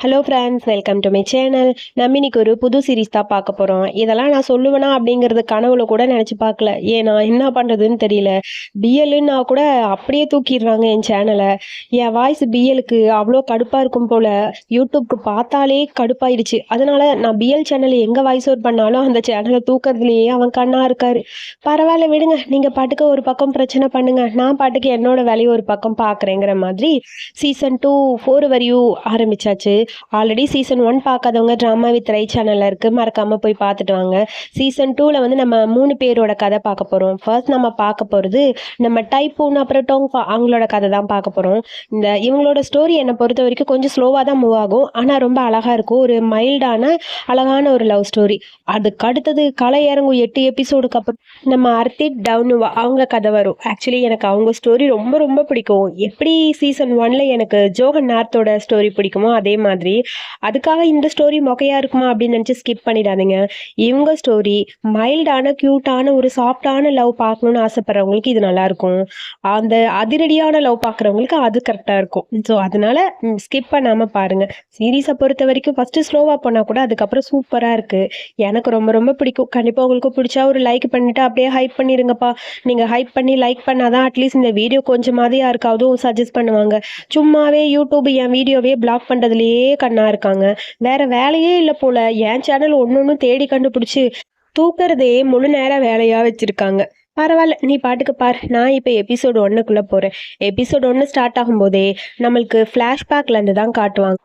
Hello friends welcome to my channel நம்ம இன்னைக்கு ஒரு புது சீரிஸ் தான் பார்க்க போகிறோம் இதெல்லாம் நான் சொல்லுவேனா அப்படிங்கிறது கனவுல கூட நினச்சி பார்க்கல. ஏன்னா என்ன பண்ணுறதுன்னு தெரியல. பிஎல்லுன்னா கூட அப்படியே தூக்கிடுறாங்க என் சேனலை என் வாய்ஸ் பிஎலுக்கு அவ்வளோ கடுப்பாக இருக்கும் போல் யூடியூப்க்கு பார்த்தாலே கடுப்பாயிடுச்சு அதனால நான் பிஎல் சேனல் எங்கே வாய்ஸ் ஓவர் பண்ணாலும் அந்த சேனலை தூக்கிறதுலையே அவன் கண்ணாக இருக்காரு. பரவாயில்ல விடுங்க. நீங்கள் பாட்டுக்கு ஒரு பக்கம் பிரச்சனை பண்ணுங்கள் நான் பாட்டுக்கு என்னோட வேலையை ஒரு பக்கம் பார்க்குறேங்கிற மாதிரி சீசன் டூ ஃபோர் வரையும் ஆரம்பிச்சாச்சு. ஆல்ரெடி சீசன் ஒன் பார்க்காதவங்க ட்ராமா வித் ரை சேனலில் இருக்குது மறக்காமல் போய் பார்த்துட்டு வாங்க. சீசன் டூவில் வந்து நம்ம மூணு பேரோட கதை பார்க்க போகிறோம் ஃபர்ஸ்ட் நம்ம பார்க்க போகிறது நம்ம டைப்பூன் அப்புறம் டோங்ஃபா அவங்களோட கதை தான் பார்க்க போகிறோம் இந்த இவங்களோட ஸ்டோரி என்னை பொறுத்த வரைக்கும் கொஞ்சம் ஸ்லோவாக தான் மூவ் ஆகும். ஆனால் ரொம்ப அழகாக இருக்கும். ஒரு மைல்டான அழகான ஒரு லவ் ஸ்டோரி அதுக்கு அடுத்தது களை இறங்கும் எட்டு எபிசோடுக்கு அப்புறம் நம்ம அர்த்திட் டவுனுவா அவங்க கதை வரும். ஆக்சுவலி எனக்கு அவங்க ஸ்டோரி ரொம்ப ரொம்ப பிடிக்கும். எப்படி சீசன் ஒன்ல எனக்கு ஜோகன் நார்த்தோட ஸ்டோரி பிடிக்குமோ அதே மாதிரி அதுக்காக இந்த ஸ்டோரி மொக்கையா இருக்குமா அப்படின்னு நினச்சி ஸ்கிப் பண்ணிடாதீங்க. இவங்க ஸ்டோரி மைல்டான க்யூட்டான ஒரு சாஃப்டான லவ் பார்க்கணுன்னு ஆசைப்படுறவங்களுக்கு இது நல்லா இருக்கும். அந்த அதிரடியான லவ் பார்க்குறவங்களுக்கு அது கரெக்டாக இருக்கும். ஸோ அதனால ஸ்கிப் பண்ணாமல் பாருங்க. சீரீஸை பொறுத்த வரைக்கும் ஃபர்ஸ்ட் ஸ்லோவாக போனால் கூட அதுக்கப்புறம் சூப்பராக இருக்கு. எனக்கு ரொம்ப ரொம்ப பிடிக்கும். கண்டிப்பாக உங்களுக்கு பிடிச்சா ஒரு லைக் பண்ணிட்டு அப்படியே ஹைப் பண்ணிடுங்கப்பா நீங்கள் ஹைப் பண்ணி லைக் பண்ணாதான் அட்லீஸ்ட் இந்த வீடியோ கொஞ்சமாவது யாருக்காவது சஜஸ்ட் பண்ணுவாங்க. சும்மாவே யூடியூப் என் வீடியோவே பிளாக் பண்ணுறதுலையே கண்ணா இருக்காங்க. வேற வேலையே இல்லை போல. என் சேனல் ஒன்று ஒன்று தேடி கண்டுபிடிச்சி தூக்குறதே முழு நேர வேலையாக வச்சுருக்காங்க. பரவாயில்ல நீ பாட்டுக்கு பார். நான் இப்போ எபிசோடு ஒன்றுக்குள்ளே போகிறேன் எபிசோடு ஒன்று ஸ்டார்ட் ஆகும்போதே நம்மளுக்கு ஃப்ளாஷ்பேக்லேருந்து தான் காட்டுவாங்க.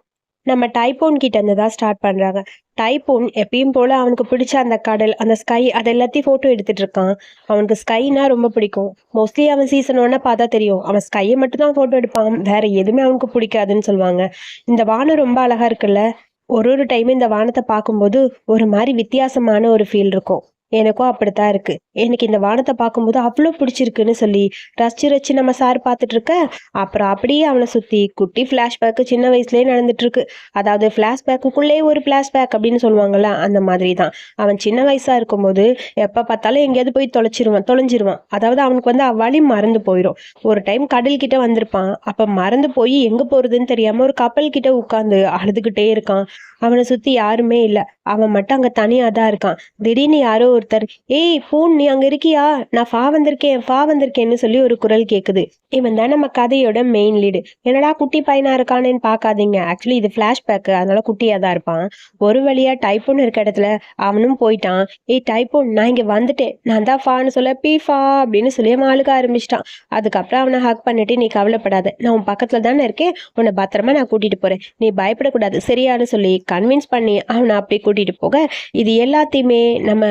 நம்ம டைபோன் கிட்ட இருந்து தான் ஸ்டார்ட் பண்ணுறாங்க டைப்போன் எப்பயும் போல் அவனுக்கு பிடிச்ச அந்த கடல் அந்த ஸ்கை அது எல்லாத்தையும் ஃபோட்டோ எடுத்துகிட்டு இருக்கான் அவனுக்கு ஸ்கைனா ரொம்ப பிடிக்கும். மோஸ்ட்லி அவன் சீசன் ஒன்னா பார்த்தா தெரியும். அவன் ஸ்கையை மட்டும் தான் ஃபோட்டோ எடுப்பான். வேற எதுவுமே அவனுக்கு பிடிக்காதுன்னு சொல்லுவாங்க. இந்த வானம் ரொம்ப அழகா இருக்குல்ல? ஒரு ஒரு டைமும் இந்த வானத்தை பார்க்கும்போது ஒரு மாதிரி வித்தியாசமான ஒரு ஃபீல் இருக்கும். எனக்கும் அப்படித்தான் இருக்கு. எனக்கு இந்த வானத்தை பார்க்கும்போது அவ்வளோ பிடிச்சிருக்குன்னு சொல்லி ரசிச்சு ரசிச்சு நம்ம சார் பார்த்துட்டு இருக்க அப்புறம் அப்படியே அவனை சுத்தி குட்டி ஃப்ளாஷ்பேக்கு சின்ன வயசுலயே நடந்துட்டு இருக்கு. அதாவது ஃப்ளாஷ்பேக்குள்ளே ஒரு ஃப்ளாஷ்பேக் அப்படின்னு சொல்லுவாங்கல்ல அந்த மாதிரி தான் அவன் சின்ன வயசா இருக்கும்போது எப்போ பார்த்தாலும் எங்கேயாவது போய் தொலைச்சிருவான் தொலைஞ்சிருவான். அதாவது அவனுக்கு வந்து வழி மறந்து போயிடும் ஒரு டைம் கடல் கிட்ட வந்திருப்பான். அப்போ மறந்து போய் எங்கே போகிறதுன்னு தெரியாமல் ஒரு கப்பல் கிட்ட உட்காந்து அழுதுகிட்டே இருக்கான். அவனை சுற்றி யாருமே இல்லை. அவன் மட்டும் அங்கே தனியாக தான் இருக்கான். திடீர்னு யாரோ ஒருத்தர் ஏய் பூன் நீ அங்கே இருக்கியா? நான் ஃபா வந்திருக்கேன் ஃபா வந்திருக்கேன்னு சொல்லி ஒரு குரல் கேட்குது இவன் தான் நம்ம கதையோட மெயின் லீடு என்னடா குட்டி பையனா இருக்கானேன்னு பார்க்காதீங்க ஆக்சுவலி இது பிளாஷ்பேக் அதனால குட்டியாக தான் இருப்பான். ஒரு வழியா டைப்போன் இருக்க இடத்துல அவனும் போயிட்டான். ஏய் டைப்போன் நான் இங்கே வந்துட்டேன். நான் தான் ஃபான்னு சொல்ல பீ ஃபா அப்படின்னு சொல்லி அவன் அழுக ஆரம்பிச்சிட்டான். அதுக்கப்புறம் அவனை ஹக் பண்ணிட்டு நீ கவலைப்படாத. நான் உன் பக்கத்தில் தானே இருக்கேன். உன்னை பத்திரமா நான் கூட்டிட்டு போறேன். நீ பயப்படக்கூடாது. சரியான சொல்லி கன்வின்ஸ் பண்ணி அவனை அப்படியே கூட்டிகிட்டு போக. இது எல்லாத்தையுமே நம்ம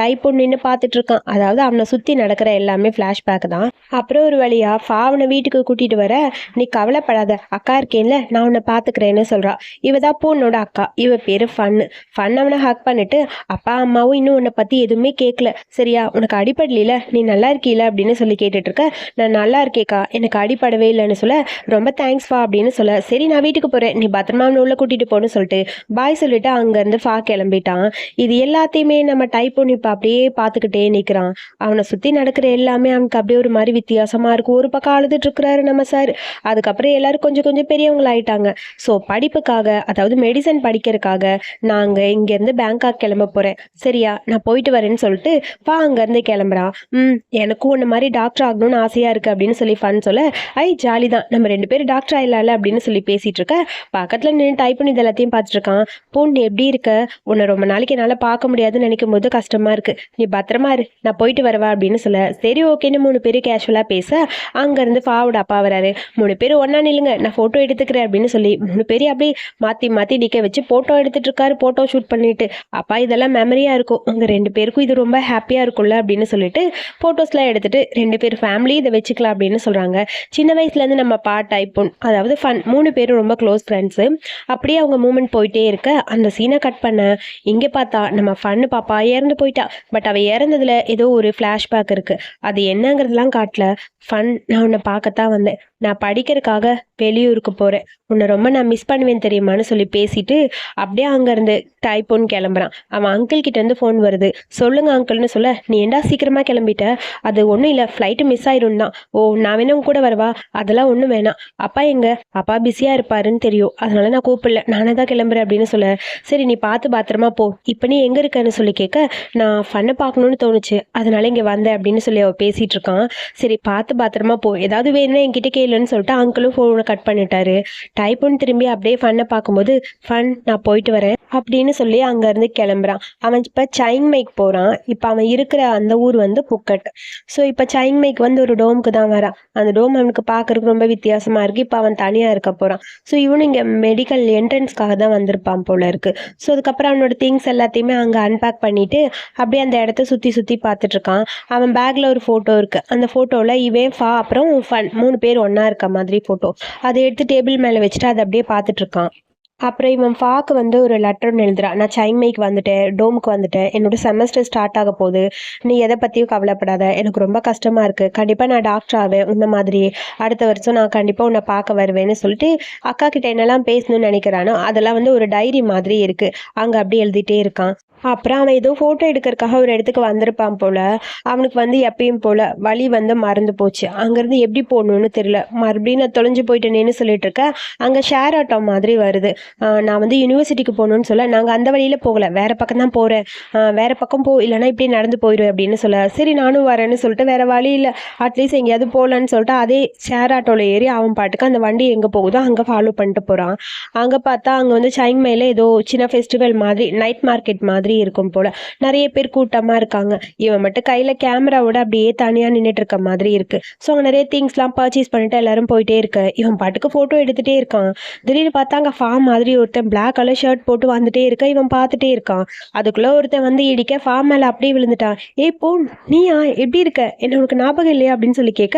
டைப் நின்று பார்த்துட்டு இருக்கான். அதாவது அவனை சுற்றி நடக்கிற எல்லாமே ஃப்ளாஷ்பேக் தான். அப்புறம் ஒரு வழியா ஃபா அவனை வீட்டுக்கு கூட்டிகிட்டு வர நீ கவலைப்படாத அக்கா இருக்கேன்ல நான் உன்னை பார்த்துக்கிறேன்னு சொல்கிறா இவ தான் பொண்ணோட அக்கா. இவ பேர் ஃபன்னு. ஃபன் அவனை ஹக் பண்ணிட்டு அப்பா அம்மாவும் இன்னும் உன்னை பற்றி எதுவுமே கேட்கல சரியா உனக்கு அடிப்படலையில நீ நல்லா இருக்கீல அப்படின்னு சொல்லி கேட்டுட்டு இருக்க நான் நல்லா இருக்கேக்கா. எனக்கு அடிப்படவே இல்லைன்னு சொல்ல. ரொம்ப தேங்க்ஸ் வா அப்படின்னு சொல்ல. சரி நான் வீட்டுக்கு போகிறேன் நீ பத்திரமா அவனை உள்ள கூட்டிகிட்டு போன்னு சொல்லிட்டு பாய் சொல்லிட்டு அங்கேருந்து ஃபா கிளம்பிட்டான். இது எல்லாத்தையுமே நம்ம டைப் பண்ணி இப்போ அப்படியே பார்த்துக்கிட்டே நிற்கிறான் அவனை சுற்றி நடக்கிற எல்லாமே அவனுக்கு அப்படியே ஒரு மாதிரி வித்தியாசமாக இருக்கும் ஒரு பக்கம் அழுதுட்டு இருக்கிறாரு நம்ம சார். அதுக்கப்புறம் எல்லாரும் கொஞ்சம் கொஞ்சம் பெரியவங்களாயிட்டாங்க. ஸோ படிப்புக்காக அதாவது மெடிசன் படிக்கிறதுக்காக நாங்கள் இங்கேருந்து பேங்காக் கிளம்ப போகிறேன் சரியா நான் போயிட்டு வரேன்னு சொல்லிட்டு பா அங்கேருந்து கிளம்புறான் ம் எனக்கும் ஒன்று மாதிரி டாக்டர் ஆகணும்னு ஆசையாக இருக்குது அப்படின்னு சொல்லி ஃபன் சொல்ல ஐ ஜாலி தான் நம்ம ரெண்டு பேரும் டாக்டர் ஆயிடலாம்ல அப்படின்னு சொல்லி பேசிகிட்டு இருக்க. பக்கத்தில் நின்று டைப் பண்ணி இது எல்லாத்தையும் பார்த்துட்டு இருக்கான். பொண்ணு எப்படி இருக்க? உன்னை ரொம்ப நாளைக்கு என்னால் பார்க்க முடியாதுன்னு நினைக்கும் போது கஷ்டமா இருக்கு. நீ பத்திரமா இரு. நான் போயிட்டு வரவா அப்படின்னு சொல்ல. சரி ஓகேன்னு மூணு பேரும் கேஷுவலாக பேச அங்கேருந்து ஃபாவோட அப்பா வராரு. மூணு பேர் ஒன்றா நில்லுங்க. நான் ஃபோட்டோ எடுத்துக்கிறேன் அப்படின்னு சொல்லி மூணு பேரையும் அப்படியே மாற்றி மாற்றி நிற்க வச்சு ஃபோட்டோ எடுத்துட்டு இருக்காரு ஃபோட்டோ ஷூட் பண்ணிட்டு. அப்பா இதெல்லாம் மெமரியாக இருக்கும். உங்கள் ரெண்டு பேருக்கும் இது ரொம்ப ஹாப்பியாக இருக்கும்ல அப்படின்னு சொல்லிட்டு ஃபோட்டோஸ்லாம் எடுத்துட்டு ரெண்டு பேர் ஃபேமிலி இதை வச்சுக்கலாம் அப்படின்னு சொல்கிறாங்க சின்ன வயசுலேருந்து நம்ம பா ஐப்போன் அதாவது ஃபன் மூணு பேரும் ரொம்ப க்ளோஸ் ஃப்ரெண்ட்ஸு அப்படியே அவங்க மூமெண்ட் போயிட்டே இருக்க அந்த சீனை கட் பண்ண இங்கே பார்த்தா நம்ம ஃபன்னு பாப்பா இறந்து போயிட்டா. பட் அவள் இறந்ததுல ஏதோ ஒரு ஃப்ளாஷ்பேக் இருக்கு. அது என்னங்கிறதுலாம் காட்டல. ஃபன் நான் உன்னை பார்க்கத்தான் வந்தேன். நான் படிக்கிறதுக்காக வெளியூருக்கு போகிறேன் உன்னை ரொம்ப நான் மிஸ் பண்ணுவேன் தெரியுமான்னு சொல்லி பேசிட்டு அப்படியே அங்கேருந்து டைப்போன்னு கிளம்புறான். அவன் அங்கிள் கிட்ட இருந்து ஃபோன் வருது. சொல்லுங்க அங்கிள்னு சொல்ல நீ ஏண்டா சீக்கிரமா கிளம்பிட்ட? அது ஒன்றும் இல்லை. ஃப்ளைட்டு மிஸ் ஆயிடும் தான். ஓ நான் வேணும் கூட வரவா? அதெல்லாம் ஒன்றும் வேணாம். அப்பா எங்க? அப்பா பிஸியாக இருப்பாருன்னு தெரியும். அதனால நான் கூப்பிடல. நானே தான் கிளம்புறேன். அப்படின்னு சொல்ல சரி நீ பார்த்து பத்திரமா போ. இப்போ நீ எங்கே இருக்கன்னு சொல்லி கேட்க நான் ஃபண்ணை பார்க்கணுன்னு தோணுச்சு. அதனால இங்கே வந்தேன் அப்படின்னு சொல்லி அவள் பேசிட்டு இருக்கான். சரி பார்த்து பத்திரமா போ. ஏதாவது வேணும்னா என்கிட்ட கேளுன்னு சொல்லிட்டு அங்கிளும் ஃபோனை கட் பண்ணிட்டாரு. டைப்புன்னு திரும்பி அப்படியே ஃபண்ணை பார்க்கும்போது ஃபன் நான் போயிட்டு வரேன் அப்படின்னு சொல்லி அங்கேருந்து கிளம்புறான். அவன் இப்போ சைன்மைக்கு போகிறான் இப்போ அவன் இருக்கிற அந்த ஊர் வந்து புக்கட் ஸோ இப்போ சைன்மைக்கு வந்து ஒரு டோமுக்கு தான் வரான். அந்த டோம் அவனுக்கு பார்க்குறதுக்கு ரொம்ப வித்தியாசமாக இருக்குது இப்போ அவன் தனியாக இருக்க போகிறான் ஸோ இவனும் இங்கே மெடிக்கல் என்ட்ரன்ஸ்க்காக தான் வந்திருப்பான் போல இருக்கு. ஸோ அதுக்கப்புறம் அவனோட திங்ஸ் எல்லாத்தையுமே அங்கே அன்பேக் பண்ணிட்டு அப்படியே அந்த இடத்த சுற்றி சுற்றி பார்த்துட்டு இருக்கான் அவன் பேக்கில் ஒரு ஃபோட்டோ இருக்கு. அந்த ஃபோட்டோவில் இவன் ஃபா அப்புறம் ஃபன் மூணு பேர் ஒன்றா இருக்க மாதிரி ஃபோட்டோ அதை எடுத்து டேபிள் மேலே வச்சுட்டு அதை அப்படியே பார்த்துட்டு இருக்கான் அப்புறம் இவன் ஃபாக்கு வந்து ஒரு லெட்டர் ஒன்று எழுதுறான் நான் சைமைக்கு வந்துட்டேன் டோமுக்கு வந்துட்டேன். என்னோட செமஸ்டர் ஸ்டார்ட் ஆக போகுது. நீ எதை பற்றியும் கவலைப்படாத. எனக்கு ரொம்ப கஷ்டமாக இருக்குது கண்டிப்பாக நான் டாக்டர் ஆவேன் உன்ன மாதிரி அடுத்த வருஷம் நான் கண்டிப்பாக உன்னை பார்க்க வருவேன்னு சொல்லிட்டு அக்கா கிட்ட என்னெல்லாம் பேசணும்னு நினைக்கிறானோ அதெல்லாம் வந்து ஒரு டைரி மாதிரி இருக்குது அங்கே அப்படியே எழுதிட்டே இருக்கான். அப்புறம் அவன் ஏதோ ஃபோட்டோ எடுக்கிறதுக்காக ஒரு இடத்துக்கு வந்திருப்பான் போல. அவனுக்கு வந்து எப்பயும் போல வழி வந்து மறந்து போச்சு. அங்கேருந்து எப்படி போகணுன்னு தெரியல. மறுபடியும் நான் தொலைஞ்சு போயிட்டேனேன்னு சொல்லிட்டு இருக்கேன் அங்கே ஷேர் ஆட்டோ மாதிரி வருது. நான் வந்து யூனிவர்சிட்டிக்கு போகணும்னு சொல்ல. நாங்கள் அந்த வழியில் போகலை. வேற பக்கம் தான் போகிறேன் வேற பக்கம் போ இல்லைன்னா இப்படி நடந்து போயிடுவேன் அப்படின்னு சொல்ல. சரி நானும் வரேன்னு சொல்லிட்டு வேற வழி இல்லை. அட்லீஸ்ட் எங்கேயாவது போகலன்னு சொல்லிட்டு அதே ஷேர் ஆட்டோவில் ஏறி அவன் பாட்டுக்கு அந்த வண்டி எங்கே போகுதோ அங்கே ஃபாலோ பண்ணிட்டு போகிறான் அங்கே பார்த்தா அங்கே வந்து சைங்மையில் ஏதோ சின்ன ஃபெஸ்டிவல் மாதிரி நைட் மார்க்கெட் மாதிரி இருக்கும் போல. நிறைய பேர் கூட்டமாக இருக்காங்க. இவன் மட்டும் கையில் கேமராவோட அப்படியே தனியாக நின்றுட்டு இருக்க மாதிரி இருக்கு. ஸோ அங்கே நிறைய திங்ஸ்லாம் பர்ச்சேஸ் பண்ணிட்டு எல்லாரும் போயிட்டே இருக்க. இவன் பாட்டுக்கு ஃபோட்டோ எடுத்துகிட்டே இருக்கான். திடீர்னு பார்த்தா அங்கே ஃபார்ம் மாதிரி ஒருத்தன் பிளாக் கலர் ஷர்ட் போட்டு வந்துட்டே இருக்க இவன் பார்த்துட்டே இருக்கான். அதுக்குள்ளே ஒருத்தன் வந்து இடிக்க ஃபார்ம் மேலே அப்படியே விழுந்துட்டான். ஏய் போ நீயா? எப்படி இருக்க? என்ன உனக்கு ஞாபகம் இல்லையா? அப்படின்னு சொல்லி கேட்க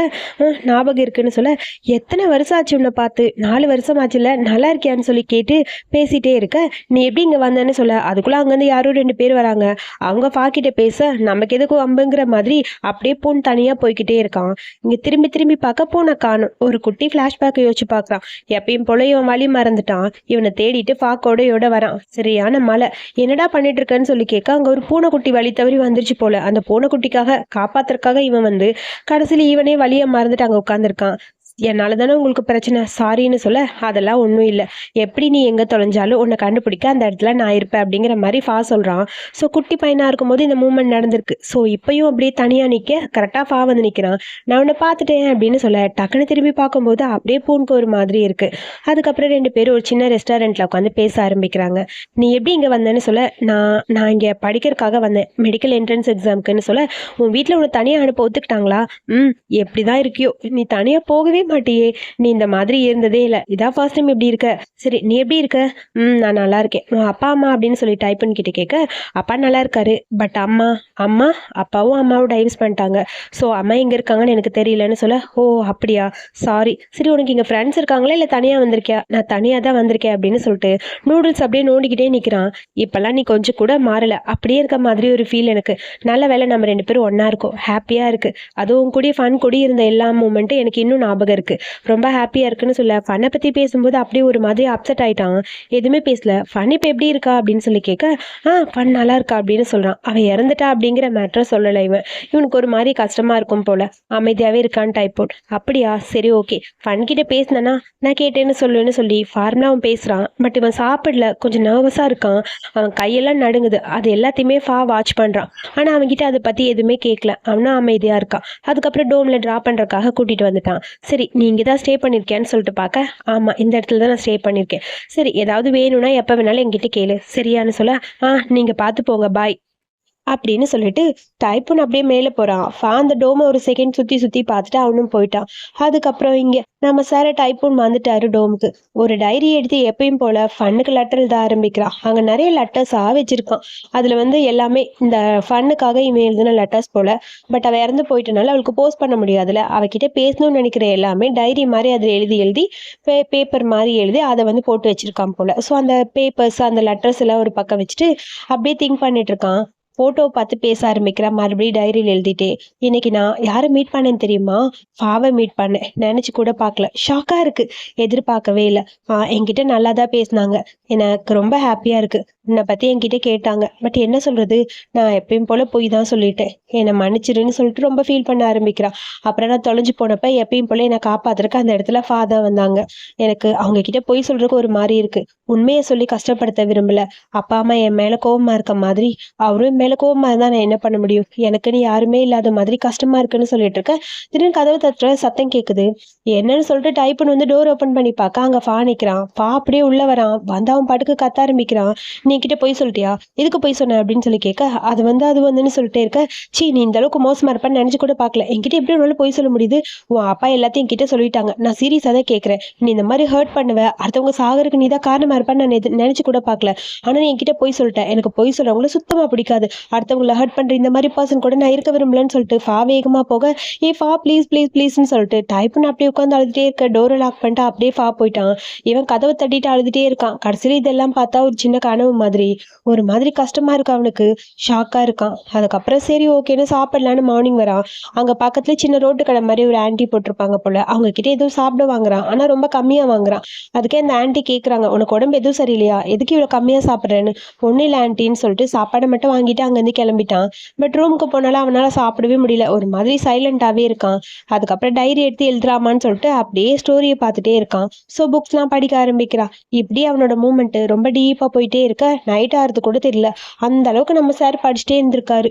ஞாபகம் இருக்குன்னு சொல்ல எத்தனை வருஷம் ஆச்சு உன்னை பார்த்து? நாலு வருஷம் ஆச்சுல நல்லா இருக்கியான்னு சொல்லி கேட்டு பேசிட்டே இருக்க. நீ எப்படி இங்கே வந்தேன்னு சொல்ல. அதுக்குள்ளே அங்கேருந்து யாரும் ரெண்டு பேர் வராங்க. அவங்க ஃபாக்கிட்ட பேச நமக்கு எதுக்கு வம்புங்கிற மாதிரி அப்படியே பூன் தனியாக போய்க்கிட்டே இருக்கான். இங்கே திரும்பி திரும்பி பார்க்க பூனை காணும். ஒரு குட்டி ஃப்ளாஷ்பேக்கை யோசிச்சு பார்க்குறான். எப்பயும் போல இவன் வழி மறந்துட்டான். இவனை தேடிட்டு ஃபாக்கோடையோட வரான். சரியான மழை. என்னடா பண்ணிட்டு இருக்கேன்னு சொல்லி கேட்க அங்கே ஒரு பூனைக்குட்டி வழி தவறி வந்துருச்சு போல. அந்த பூனைக்குட்டிக்காக காப்பாத்துறதுக்காக இவன் வந்து கடைசியில் இவனே வழியை மறந்துட்டு அங்கே உட்காந்துருக்கான் என்னால் தானே உங்களுக்கு பிரச்சனை? சாரின்னு சொல்ல அதெல்லாம் ஒன்றும் இல்லை. எப்படி நீ எங்கே தொலைஞ்சாலும் உன்னை கண்டுபிடிக்க அந்த இடத்துல நான் இருப்பேன் அப்படிங்கிற மாதிரி ஃபா சொல்கிறான் ஸோ குட்டி பையனாக இருக்கும்போது இந்த மூமெண்ட் நடந்திருக்கு. ஸோ இப்பயும் அப்படியே தனியாக நிற்க கரெக்டாக ஃபா வந்து நிற்கிறான் நான் உன்னை பார்த்துட்டேன் அப்படின்னு சொல்ல டக்குன்னு திரும்பி பார்க்கும்போது அப்படியே பூனுக்கு ஒரு மாதிரி இருக்குது அதுக்கப்புறம் ரெண்டு பேரும் ஒரு சின்ன ரெஸ்டாரண்ட்டில் உட்காந்து பேச ஆரம்பிக்கிறாங்க. நீ எப்படி இங்கே வந்தேன்னு சொல்ல நான் நான் இங்கே படிக்கிறதுக்காக வந்தேன். மெடிக்கல் என்ட்ரன்ஸ் எக்ஸாமுக்குன்னு சொல்ல உன் வீட்டில் உன்னை தனியாக அனுப்ப ஒத்துக்கிட்டாங்களா? ம் எப்படி தான் இருக்கியோ. நீ தனியாக போகவே மாட்டியே நீ இந்த மாதிரி இருந்ததே இல்லை. இதான் ஃபர்ஸ்ட் டைம் எப்படி இருக்க? சரி நீ எப்படி இருக்க? ம் நான் நல்லா இருக்கேன். உன் அப்பா அம்மா அப்படின்னு சொல்லி டைப் பண்ணிக்கிட்டு கேட்க அப்பா நல்லா இருக்காரு. பட் அம்மா அம்மா அப்பாவும் அம்மாவும் டைவர்ஸ் பண்ணிட்டாங்க. ஸோ அம்மா எங்கே இருக்காங்கன்னு எனக்கு தெரியலன்னு சொல்ல ஓ அப்படியா? சாரி சரி உனக்கு இங்கே ஃப்ரெண்ட்ஸ் இருக்காங்களா இல்லை தனியாக வந்திருக்கியா? நான் தனியாக தான் வந்திருக்கேன் அப்படின்னு சொல்லிட்டு நூடுல்ஸ் அப்படியே நோண்டிக்கிட்டே நிற்கிறான் இப்போல்லாம் நீ கொஞ்சம் கூட மாறலை. அப்படியே இருக்க மாதிரி ஒரு ஃபீல் எனக்கு. நல்ல வேலை நம்ம ரெண்டு பேரும் ஒன்றா இருக்கோம். ஹாப்பியாக இருக்குது அதுவும் கூடிய ஃபன் கூடி இருந்த எல்லா மூமெண்ட்டும் எனக்கு இன்னும் ஞாபகம் இருக்கு. ரொம்ப ஹாப்பியாக இருக்குன்னு சொல்ல ஃபனை பற்றி பேசும்போது அப்படியே ஒரு மாதிரி அப்செட் ஆயிட்டான். எதுவுமே பேசல. ஃபன் இப்போ எப்படி இருக்கா அப்படின்னு சொல்லி கேட்க ஆ ஃபன் நல்லா இருக்கா? அப்படின்னு சொல்கிறான் அவன் இறந்துட்டா அப்படிங்கிற மேட்டரை சொல்லலை இவன். இவனுக்கு ஒரு மாதிரி கஷ்டமா இருக்கும் போல. அமைதியாகவே இருக்கான்னு டைப் போட். அப்படியா? சரி ஓகே ஃபன் கிட்ட பேசினேன்னா நான் கேட்டேன்னு சொல்லுவேன்னு சொல்லி ஃபார்மலாக அவன் பேசுகிறான் பட் இவன் சாப்பிடல. கொஞ்சம் நர்வஸாக இருக்கான். அவன் கையெல்லாம் நடுங்குது. அது எல்லாத்தையுமே ஃபா வாட்ச் பண்ணுறான் ஆனால் அவன்கிட்ட அதை பற்றி எதுவுமே கேட்கல. அவனும் அமைதியாக இருக்கான். அதுக்கப்புறம் டோமில் ட்ரா பண்ணுறக்காக கூட்டிகிட்டு வந்துட்டான். சரி நீ இங்கே தான் ஸ்டே பண்ணியிருக்கியான்னு சொல்லிட்டு பார்க்க. ஆமாம் இந்த இடத்துல தான் நான் ஸ்டே பண்ணியிருக்கேன் சரி ஏதாவது வேணும்னா எப்போ வேணாலும் என்கிட்ட கேளு. சரியான்னு சொல்ல ஆ நீங்கள் பார்த்து போங்க. பாய் அப்படின்னு சொல்லிட்டு டைப்புன்னு அப்படியே மேலே போகிறான் ஃபா அந்த டோமை ஒரு செகண்ட் சுற்றி சுற்றி பார்த்துட்டு அவனும் போயிட்டான். அதுக்கப்புறம் இங்கே நம்ம சார டைப்புன் வந்துட்டாரு டோமுக்கு. ஒரு டைரி எடுத்து எப்பயும் போல ஃபன்னுக்கு லெட்டர் எழுத ஆரம்பிக்கிறான். அங்கே நிறைய லெட்டர்ஸாக வச்சுருக்கான். அதில் வந்து எல்லாமே இந்த ஃபன்னுக்காக இவன் எழுதின லெட்டர்ஸ் போல. பட் அவள் இறந்து போயிட்டனால அவளுக்கு போஸ்ட் பண்ண முடியாதுல. அவகிட்ட பேசணும்னு நினைக்கிற எல்லாமே டைரி மாதிரி அதில் எழுதி எழுதி பே பேப்பர் மாதிரி எழுதி அதை வந்து போட்டு வச்சிருக்கான் போல. ஸோ அந்த பேப்பர்ஸ் அந்த லெட்டர்ஸ் எல்லாம் ஒரு பக்கம் வச்சுட்டு அப்படியே திங்க் பண்ணிட்டு இருக்கான். ஃபோட்டோவை பார்த்து பேச ஆரம்பிக்கிறா மறுபடியும் டைரியில் எழுதிட்டே இன்னைக்கு நான் யாரை மீட் பண்ணேன்னு தெரியுமா? ஃபாவை மீட் பண்ணேன். நினச்சி கூட பார்க்கல. ஷாக்காக இருக்குது எதிர்பார்க்கவே இல்லை. என்கிட்ட நல்லா தான் பேசினாங்க. எனக்கு ரொம்ப ஹாப்பியாக இருக்குது உன்னை பற்றி என்கிட்ட கேட்டாங்க. பட் என்ன சொல்கிறது நான் எப்பயும் போல் போய் தான் சொல்லிட்டேன். என்னை மன்னிச்சிருன்னு சொல்லிட்டு ரொம்ப ஃபீல் பண்ண ஆரம்பிக்கிறான் அப்புறம் நான் தொலைஞ்சு போனப்ப எப்பயும் போல் என்னை காப்பாத்துறக்கு அந்த இடத்துல ஃபாதர் வந்தாங்க. எனக்கு அவங்க கிட்ட போய் சொல்றதுக்கு ஒரு மாதிரி இருக்கு. உண்மையை சொல்லி கஷ்டப்படுத்த விரும்பல. அப்பா அம்மா என் மேல கோபமாக இருக்க மாதிரி அவரும் மேலே மேல கோபமாக இருந்தா நான் என்ன பண்ண முடியும்? எனக்குன்னு யாருமே இல்லாத மாதிரி கஷ்டமா இருக்குன்னு சொல்லிட்டு இருக்கேன் திடீர்னு கதவு தட்டுற சத்தம் கேட்குது என்னன்னு சொல்லிட்டு டைப்புன்னு வந்து டோர் ஓப்பன் பண்ணி பார்க்க அங்க ஃபா நிற்கிறான் ஃபா அப்படியே உள்ள வரான். வந்து அவன் பாட்டுக்கு கத்த ஆரம்பிக்கிறான். நீ கிட்ட போய் சொல்லிட்டியா? எதுக்கு போய் சொன்ன? அப்படின்னு சொல்லி கேட்க அது வந்து அது வந்துன்னு சொல்லிட்டே இருக்க. சீ நீ இந்த அளவுக்கு மோசமா இருப்பான்னு நினைச்சு கூட பார்க்கல என்கிட்ட எப்படி உன்னால போய் சொல்ல முடியுது? உன் அப்பா எல்லாத்தையும் என்கிட்ட சொல்லிட்டாங்க. நான் சீரியஸாக தான் கேட்குறேன் நீ இந்த மாதிரி ஹர்ட் பண்ணுவ. அடுத்தவங்க சாகருக்கு நீ தான் காரணமா இருப்பான்னு நான் நினச்சி நினைச்சு கூட பார்க்கல ஆனா நீ என்கிட்ட போய் சொல்லிட்டேன் எனக்கு போய் சொல்கிறவங்கள சுத்தமா பிடிக்காது. அடுத்தவங்கள ஹர்ட் பண்ற இந்த மாதிரி பர்சன் கூட நான் இருக்க விரும்பலன்னு சொல்லிட்டு ஃபா வேகமா போக ஏ ஃபா ப்ளீஸ் ப்ளீஸ் ப்ளீஸ்னு சொல்லிட்டு டைப்புன்னு அப்படியே உட்காந்து அழுதுட்டே இருக்க டோரை லாக் பண்ணிட்டு அப்படியே ஃபா போயிட்டான். இவன் கதவை தட்டிட்டு அழுதுட்டே இருக்கான். கடைசியில் இதெல்லாம் பார்த்தா ஒரு சின்ன கனவு மாதிரி. ஒரு மாதிரி கஷ்டமா இருக்கு அவனுக்கு. ஷாக்கா இருக்கான். அதுக்கப்புறம் சரி ஓகேன்னு சாப்பிடலான்னு மார்னிங் வரான். அங்க பக்கத்தில் சின்ன ரோட்டு கடை மாதிரி ஒரு ஆன்ட்டி போட்டிருப்பாங்க போல. அவங்க கிட்ட எதுவும் சாப்பிட வாங்குறான். ஆனா ரொம்ப கம்மியா வாங்குறான். அதுக்கே அந்த ஆன்ட்டி கேக்குறாங்க உனக்கு உடம்பு எதுவும் சரியில்லையா? எதுக்கு இவ்வளோ கம்மியா சாப்பிடுறேன்னு? ஒன்றும் இல்லை ஆன்ட்டின்னு சொல்லிட்டு சாப்பாடை மட்டும் வாங்கிட்டு அங்கேருந்து கிளம்பிட்டான். பட் ரூமுக்கு போனாலும் அவனால் சாப்பிடவே முடியல. ஒரு மாதிரி சைலண்ட்டாகவே இருக்கான். அதுக்கப்புறம் டைரி எடுத்து எழுதுறாமான்னு சொல்லிட்டு அப்படியே ஸ்டோரியை பார்த்துட்டே இருக்கான். ஸோ புக்ஸ்லாம் படிக்க ஆரம்பிக்கிறான் இப்படி அவனோட மூமெண்ட்டு ரொம்ப டீப்பா போயிட்டே இருக்க. நைட் ஆகிறது கூட தெரியல. அந்த அளவுக்கு நம்ம சார் படிச்சுட்டே இருந்திருக்காரு.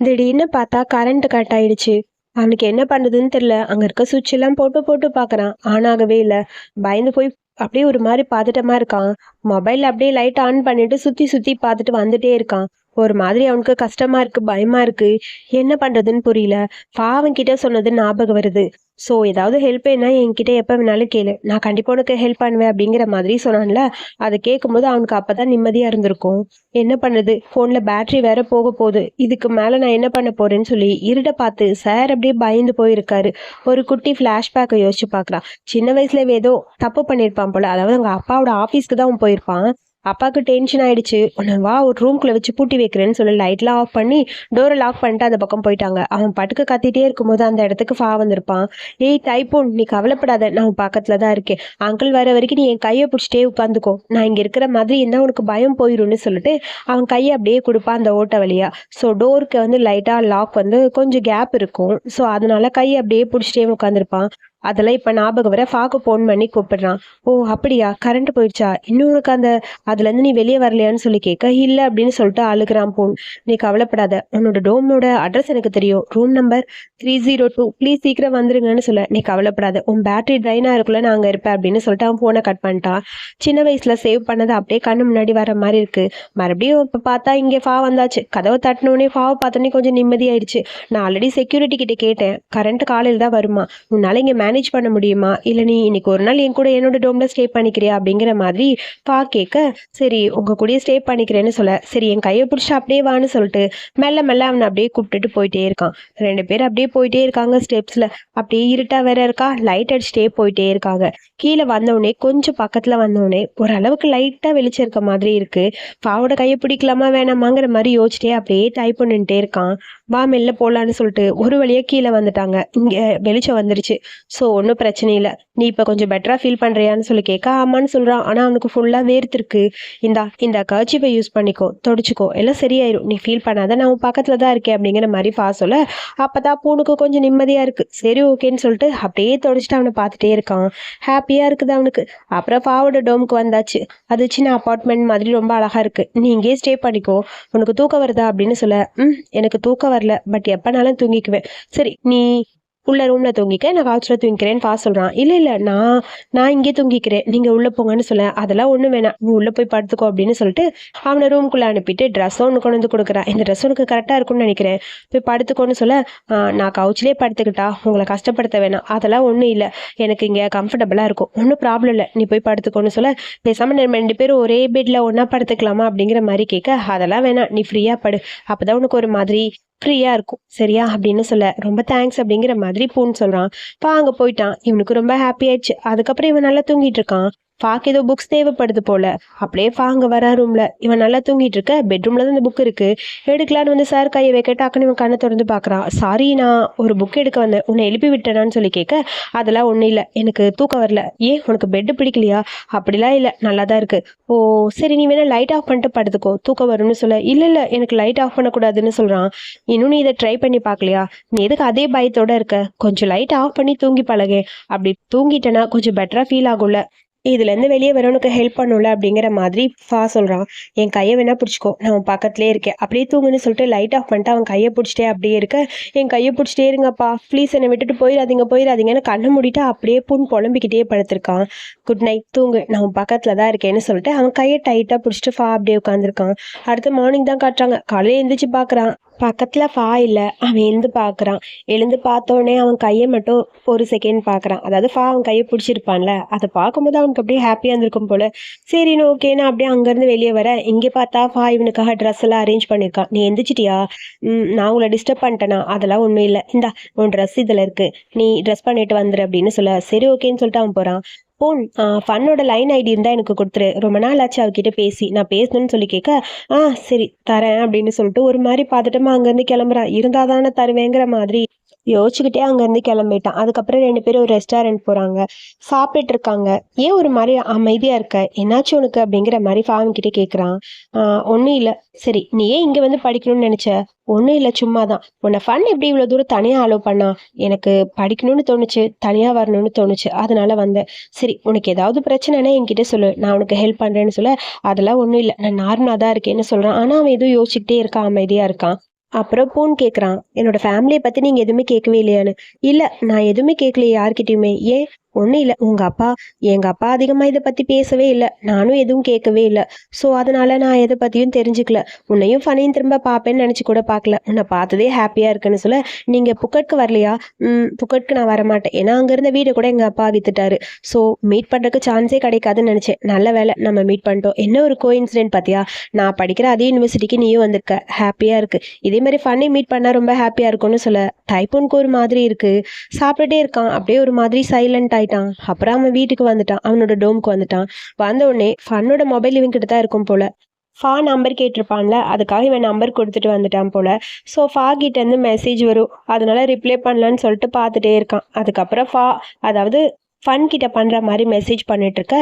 திடீர்னு பார்த்தா கரண்ட் கட் ஆயிடுச்சு. அவனுக்கு என்ன பண்ணுதுன்னு தெரியல. அங்கே இருக்க சுவிட்ச் எல்லாம் போட்டு போட்டு பார்க்குறான். ஆன் ஆகவே இல்லை. பயந்து போய் அப்படியே ஒரு மாதிரி பார்த்துட்டமா இருக்கான். மொபைல் அப்படியே லைட் ஆன் பண்ணிட்டு சுற்றி சுற்றி பார்த்துட்டு வந்துட்டே இருக்கான். ஒரு மாதிரி அவனுக்கு கஷ்டமா இருக்கு பயமா இருக்கு. என்ன பண்றதுன்னு புரியல. பாவன் கிட்ட சொன்னது ஞாபகம் வருது. ஸோ ஏதாவது ஹெல்ப் என்ன என்கிட்ட எப்போ வேணாலும் கேளு. நான் கண்டிப்பாக உனக்கு ஹெல்ப் பண்ணுவேன் அப்படிங்கிற மாதிரி சொன்னான்ல. அதை கேட்கும்போது அவனுக்கு அப்போ தான் நிம்மதியாக இருந்திருக்கும். என்ன பண்ணுது? ஃபோனில் பேட்டரி வேற போக போகுது. இதுக்கு மேலே நான் என்ன பண்ண போகிறேன்னு சொல்லி இருட பார்த்து சார் அப்படியே பயந்து போயிருக்காரு. ஒரு குட்டி ஃப்ளாஷ்பேக்கை யோசிச்சு பார்க்குறான் சின்ன வயசுல ஏதோ தப்பு பண்ணியிருப்பான் போல. அதாவது அவங்க அப்பாவோட ஆஃபீஸ்க்கு தான் அவன் போயிருப்பான். அப்பாவுக்கு டென்ஷன் ஆயிடுச்சு. உன்னை வா ஒரு ரூம்குள்ளே வச்சு பூட்டி வைக்கிறேன்னு சொல்லி லைட்லாம் ஆஃப் பண்ணி டோரை லாக் பண்ணிட்டு அந்த பக்கம் போயிட்டாங்க. அவன் பாட்டுக்கு கத்திட்டே இருக்கும்போது அந்த இடத்துக்கு ஃபா வந்திருப்பான். ஏய் டைப்போன் நீ கவலைப்படாத நான் உன் தான் இருக்கேன். அங்கிள் வர வரைக்கும் நீ என் கையை பிடிச்சிட்டே உட்காந்துக்கோ. நான் இங்கே இருக்கிற மாதிரி இருந்தால் உனக்கு பயம் போயிடும்னு சொல்லிட்டு அவன் கையை அப்படியே கொடுப்பான் அந்த ஓட்ட வழியா. ஸோ டோருக்கு வந்து லைட்டாக லாக் வந்து கொஞ்சம் கேப் இருக்கும். ஸோ அதனால கையை அப்படியே பிடிச்சிட்டே உட்காந்துருப்பான். அதெல்லாம் இப்போ ஞாபகம் வர ஃபாக்கு ஃபோன் பண்ணி கூப்பிடுறான். ஓ அப்படியா? கரண்ட் போயிடுச்சா? இன்னும் உனக்கு அந்த அதுலேருந்து நீ வெளியே வரலையான்னு சொல்லி கேட்க இல்லை அப்படின்னு சொல்லிட்டு அழுகிறான் போன் நீ கவலைப்படாத உன்னோட டோமோட அட்ரஸ் எனக்கு தெரியும். Room number three zero two please சீக்கிரம் வந்துருங்கன்னு சொல்ல நீ கவலைப்படாத. உன் பேட்டரி ட்ரைனாக இருக்குள்ள நான் அங்கே இருப்பேன் அப்படின்னு சொல்லிட்டு அவன் ஃபோனை கட் பண்ணிட்டான். சின்ன வயசில் சேவ் பண்ணதை அப்படியே கண்ணு முன்னாடி வர மாதிரி இருக்கு. மறுபடியும் இப்போ பார்த்தா இங்கே ஃபா வந்தாச்சு. கதவை தட்டினோடனே ஃபாவை பார்த்தோன்னே கொஞ்சம் நிம்மதியாயிடுச்சு. நான் ஆல்ரெடி செக்யூரிட்டி கிட்ட கேட்டேன். கரண்ட் காலையில் தான் வருமா? உன்னால இங்கே மேனேஜ் பண்ண முடியுமா? இல்லை நீ இன்னைக்கு ஒரு நாள் என் கூட என்னோட டோம்ல ஸ்டே பண்ணிக்கிறியா? அப்படிங்கிற மாதிரி பா கேட்க சரி உங்க கூடயே ஸ்டே பண்ணிக்கிறேன்னு சொல்ல. சரி என் கையை பிடிச்சி அப்படியே வான்னு சொல்லிட்டு மெல்ல மெல்ல அவனை அப்படியே கூப்பிட்டுட்டு போயிட்டே இருக்கான். ரெண்டு பேர் அப்படியே போயிட்டே இருக்காங்க ஸ்டெப்ஸ்ல அப்படியே இருட்டா வேற இருக்கா? லைட் அடிச்சுட்டே போயிட்டே இருக்காங்க. கீழே வந்தவுடனே கொஞ்சம் பக்கத்துல வந்தவுடனே ஓரளவுக்கு லைட்டா வெளிச்சம் இருக்க மாதிரி இருக்கு. பாவோட கையை பிடிக்கலாமா வேணாமாங்கிற மாதிரி யோசிச்சிட்டே அப்படியே டைப் பண்ணிட்டே இருக்கான். வா மெல்ல போலான்னு சொல்லிட்டு ஒரு வழியா கீழே வந்துட்டாங்க. இங்க வெளிச்சம் வந்துருச்சு. ஸோ ஒன்றும் பிரச்சனை இல்லை. நீ இப்போ கொஞ்சம் பெட்டராக ஃபீல் பண்ணுறியான்னு சொல்லி கேட்க ஆமான்னு சொல்கிறான் ஆனால் அவனுக்கு ஃபுல்லாக வேர்த்திருக்கு இந்தா இந்த கர்ச்சிப்பை யூஸ் பண்ணிக்கோ. தொடச்சிக்கோ. எல்லாம் சரியாயிரும். நீ ஃபீல் பண்ணாத நான் உன் பக்கத்தில் தான் இருக்கேன் அப்படிங்கிற மாதிரி பா சொல்ல. அப்போ தான் பூனுக்கு கொஞ்சம் நிம்மதியாக இருக்குது சரி ஓகேன்னு சொல்லிட்டு அப்படியே தொடச்சிட்டு அவனை பார்த்துட்டே இருக்கான். ஹாப்பியாக இருக்குது அவனுக்கு. அப்புறம் பாவோட டோமுக்கு வந்தாச்சு. அது சின்ன அப்பார்ட்மெண்ட் மாதிரி ரொம்ப அழகாக இருக்குது நீ இங்கேயே ஸ்டே பண்ணிக்கோ. உனக்கு தூக்கம் வருதா அப்படின்னு சொல்ல ம் எனக்கு தூக்கம் வரல. பட் எப்போனாலும் தூங்கிக்குவேன். சரி நீ உள்ளே ரூமில் தூங்கிக்க நான் காய்ச்சல தூங்கிக்கிறேன்னு பா சொல்கிறான் இல்லை இல்லை நான் நான் இங்கே தூங்கிக்கிறேன். நீங்கள் உள்ளே போங்கன்னு சொல்ல. அதெல்லாம் ஒன்றும் வேணாம். நீ உள்ளே போய் படுத்துக்கோ அப்படின்னு சொல்லிட்டு அவனை ரூம்குள்ள அனுப்பிட்டு ட்ரெஸ்ஸும் ஒன்று கொண்டு வந்து கொடுக்குறான் இந்த ட்ரெஸ் உனக்கு கரெக்டாக இருக்கும்னு நினைக்கிறேன். போய் படுத்துக்கோன்னு சொல்ல நான் கவுச்சிலே படுத்துக்கிட்டா உங்களை கஷ்டப்படுத்த வேணாம். அதெல்லாம் ஒன்றும் இல்லை. எனக்கு இங்கே கம்ஃபர்டபுளாக இருக்கும். ஒன்றும் ப்ராப்ளம் இல்லை. நீ போய் படுத்துக்கோன்னு சொல்ல. பேசாமல் நம்ம ரெண்டு பேரும் ஒரே பெட்டில் ஒன்றா படுத்துக்கலாமா? அப்படிங்கிற மாதிரி கேட்க அதெல்லாம் வேணாம். நீ ஃப்ரீயாக படு. அப்போ உனக்கு ஒரு மாதிரி ஃப்ரீயாக இருக்கும். சரியா? அப்படின்னு சொல்ல ரொம்ப தேங்க்ஸ் அப்படிங்கிற மாதிரி பூன்னு சொல்கிறான் பா அங்கே போயிட்டான். இவனுக்கு ரொம்ப ஹாப்பி ஆயிடுச்சு. அதுக்கப்புறம் இவன் நல்லா தூங்கிட்டு இருக்கான். ஃபாக்கு ஏதோ புக்ஸ் தேவைப்படுது போல. அப்படியே ஃபா அங்கே வரா ரூமில் இவன் நல்லா தூங்கிட்டு இருக்க. பெட்ரூமில் தான் இந்த புக் இருக்குது எடுக்கலான்னு வந்து சார் கையை வைக்க டக்குன்னு இவன் கண்ணை திறந்து பார்க்குறான் சாரி நான் ஒரு புக் எடுக்க வந்தேன். உன்னை எழுப்பி விட்டேனான்னு சொல்லி கேட்க அதெல்லாம் ஒன்றும் இல்லை. எனக்கு தூக்கம் வரல. ஏன்? உனக்கு பெட்டு பிடிக்கலையா? அப்படிலாம் இல்லை. நல்லா தான் இருக்குது ஓ சரி நீ வேணால் லைட் ஆஃப் பண்ணிட்டு படுத்துக்கோ. தூக்கம் வரும்னு சொல்ல. இல்லை இல்லை. எனக்கு லைட் ஆஃப் பண்ணக்கூடாதுன்னு சொல்கிறான் இன்னும் நீ இதை ட்ரை பண்ணி பார்க்கலையா நீ எதுக்கு அதே பயத்தோடு இருக்க? கொஞ்சம் லைட் ஆஃப் பண்ணி தூங்கி பழகே. அப்படி தூங்கிட்டேன்னா கொஞ்சம் பெட்டராக ஃபீல் ஆகும்ல. இதுலேருந்து வெளியே வரவனுக்கு ஹெல்ப் பண்ணும்ல அப்படிங்கிற மாதிரி ஃபா சொல்கிறான் என் கையை வேணால் பிடிச்சிக்கோ நான் உன் பக்கத்துலேயே இருக்கேன். அப்படியே தூங்குன்னு சொல்லிட்டு லைட் ஆஃப் பண்ணிட்டு அவன் கையை பிடிச்சிட்டே அப்படியே இருக்க. என் கையை பிடிச்சிட்டே இருங்கப்பா ப்ளீஸ் என்னை விட்டுட்டு போயிடாதீங்க போயிடாதீங்கன்னு கண்ணை மூடிட்டு அப்படியே புண் புலம்பிக்கிட்டே படுத்திருக்கான். குட் நைட் தூங்கு நான் உன் பக்கத்தில் தான் இருக்கேன்னு சொல்லிட்டு அவன் கையை டைட்டாக பிடிச்சிட்டு ஃபா அப்படியே உட்காந்துருக்கான் அடுத்த மார்னிங் தான் காட்டுறாங்க. காலையில் எழுந்திரிச்சு பார்க்குறான். பக்கத்தில் ஃபா இல்லை. அவன் எழுந்து பார்க்குறான் எழுந்து பார்த்தோடனே அவன் கையை மட்டும் ஒரு செகண்ட் பார்க்குறான் அதாவது ஃபா அவன் கையை பிடிச்சிருப்பான்ல. அதை பார்க்கும்போது அவனுக்கு அப்படியே ஹாப்பியாக இருந்திருக்கும் போல. சரின்னு ஓகே நான் அப்படியே அங்கேருந்து வெளியே வரேன் இங்கே பார்த்தா ஃபா இவனுக்காக ட்ரெஸ் எல்லாம் அரேஞ்ச் பண்ணியிருக்கான் நீ எந்திரிச்சிட்டியா? நான் உங்களை டிஸ்டர்ப் பண்ணிட்டேனா? அதெல்லாம் ஒன்றும் இல்லை. இந்தா உன் ட்ரெஸ் இதில் இருக்குது நீ ட்ரெஸ் பண்ணிட்டு வந்துரு அப்படின்னு சொல்ல. சரி ஓகேன்னு சொல்லிட்டு அவன் போகிறான் போன் ஃபன்னோட லைன் ஐடி இருந்தால் எனக்கு கொடுத்துரு. ரொம்ப நாள் ஆச்சு அவகிட்ட பேசி. நான் பேசணும்னு சொல்லி கேட்க ஆ சரி தரேன் அப்படின்னு சொல்லிட்டு ஒரு மாதிரி பார்த்துட்டுமா அங்கேருந்து கிளம்புறான் இருந்தால் தானே தருவேங்கிற மாதிரி யோசிச்சுக்கிட்டே அங்கேருந்து கிளம்பிட்டான். அதுக்கப்புறம் ரெண்டு பேரும் ஒரு ரெஸ்டாரண்ட் போகிறாங்க சாப்பிட்டுட்டு இருக்காங்க. ஏன் ஒரு மாதிரி அமைதியாக இருக்க? என்னாச்சு உனக்கு? அப்படிங்கிற மாதிரி ஃபார்ம் கிட்டே கேட்குறான் ஒன்றும் இல்லை. சரி நீ ஏன் இங்கே வந்து படிக்கணும்னு நினச்ச? ஒன்றும் இல்லை சும்மா தான் உன்னை ஃபன் எப்படி இவ்வளோ தூரம் தனியாக அலோவ் பண்ணா? எனக்கு படிக்கணும்னு தோணுச்சு தனியாக வரணும்னு தோணுச்சு. அதனால வந்தேன். சரி உனக்கு ஏதாவது பிரச்சனைனா என்கிட்ட சொல்லு. நான் உனக்கு ஹெல்ப் பண்ணுறேன்னு சொல்ல. அதெல்லாம் ஒன்றும் இல்லை. நான் நார்மலாக தான் இருக்கேன்னு சொல்கிறான் ஆனால் அவன் எதுவும் யோசிச்சுக்கிட்டே இருக்கான் அமைதியாக இருக்கான். அப்புறம் பூன் கேட்குறான் என்னோட ஃபேமிலியை பற்றி நீங்கள் எதுவுமே கேட்கவே இல்லையான்னு. இல்லை நான் எதுவுமே கேட்கலையே யார்கிட்டயுமே. ஏன்? ஒன்றும் இல்லை. உங்கள் அப்பா எங்கள் அப்பா அதிகமாக இதை பற்றி பேசவே இல்லை. நானும் எதுவும் கேட்கவே இல்லை. ஸோ அதனால் நான் எதை பற்றியும் தெரிஞ்சுக்கல. உன்னையும் ஃபனையும் திரும்ப பார்ப்பேன்னு நினச்சி கூட பார்க்கல உன்னை பார்த்ததே ஹாப்பியாக இருக்குன்னு சொல்ல நீங்கள் புக்கட்க்கு வரலையா? ம் புக்கட்க்கு நான் வரமாட்டேன். ஏன்னா அங்கே இருந்த வீடை கூட எங்கள் அப்பா வித்துட்டாரு. ஸோ மீட் பண்ணுறதுக்கு சான்ஸே கிடைக்காதுன்னு நினச்சேன். நல்ல வேலை நம்ம மீட் பண்ணிட்டோம். என்ன ஒரு கோ இன்சிடென்ட் பார்த்தியா நான் படிக்கிற அதே யூனிவர்சிட்டிக்கு நீயும் வந்திருக்க. ஹாப்பியாக இருக்குது இதே மாதிரி ஃபன்னி மீட் பண்ணால் ரொம்ப ஹாப்பியாக இருக்கும்னு சொல்ல டைப்போனுக்கு ஒரு மாதிரி இருக்குது சாப்பிட்டுட்டே இருக்கான். அப்படியே ஒரு மாதிரி சைலண்ட்டாக ஆயிட்டான். அப்புறம் அவன் வீட்டுக்கு வந்துட்டான். அவனோட டோமுக்கு வந்துட்டான். வந்த உடனே ஃபன்னோட மொபைல் இவன் கிட்ட தான் இருக்கும் போல. ஃபா நம்பர் கேட்டிருப்பான்ல அதுக்காக இவன் நம்பர் கொடுத்துட்டு வந்துட்டான் போல. ஸோ ஃபா கிட்டேருந்து மெசேஜ் வரும். அதனால ரிப்ளை பண்ணலான்னு சொல்லிட்டு பார்த்துட்டே இருக்கான். அதுக்கப்புறம் ஃபா அதாவது ஃபன் கிட்ட பண்ணுற மாதிரி மெசேஜ் பண்ணிட்டு இருக்க